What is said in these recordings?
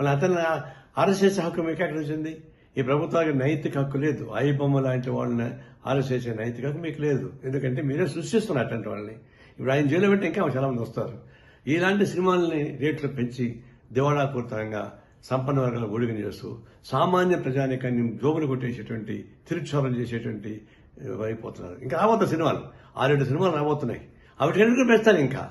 మళ్ళీ అతను ఆర్ఎస్ఎస్ హక్కు మీకు ఎక్కడ వచ్చింది ఈ ప్రభుత్వానికి నైతిక హక్కు లేదు. ఐ బొమ్మ లాంటి వాళ్ళని ఆరెస్ట్ చేసే నైతిక హక్కు మీకు లేదు. ఎందుకంటే మీరే సృష్టిస్తున్నారు అటువంటి వాళ్ళని. ఇప్పుడు ఆయన జైలు పెట్టి ఇంకా చాలా మంది వస్తారు. ఇలాంటి సినిమాలని రేట్లు పెంచి దివాళాపూరితంగా సంపన్న వర్గాల ఒడిగని చేస్తూ సామాన్య ప్రజానికాన్ని జోబులు కొట్టేసేటువంటి తిరుచోరణ చేసేటువంటి అయిపోతున్నారు ఇంకా రాబోతున్న సినిమాలు. ఆరేడు సినిమాలు రాబోతున్నాయి. అవి ఎందుకు పెంచుతారు ఇంకా.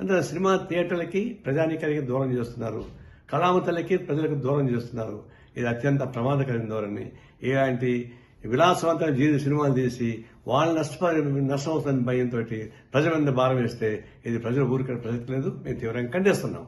అంటే సినిమా థియేటర్లకి ప్రజానీకానికి దూరం చేస్తున్నారు. కళామతలకి ప్రజలకు దూరం చేస్తున్నారు. ఇది అత్యంత ప్రమాదకరమైన ధోరణి. ఇలాంటి విలాసవంతమైన జీవిత సినిమాలు తీసి వాళ్ళు నష్టపరి నష్టం అవుతుందని భయంతో ప్రజల మీద భారం వేస్తే ఇది ప్రజలు ఊరికే ప్రసక్తి లేదు. మేము తీవ్రంగా ఖండిస్తున్నాం.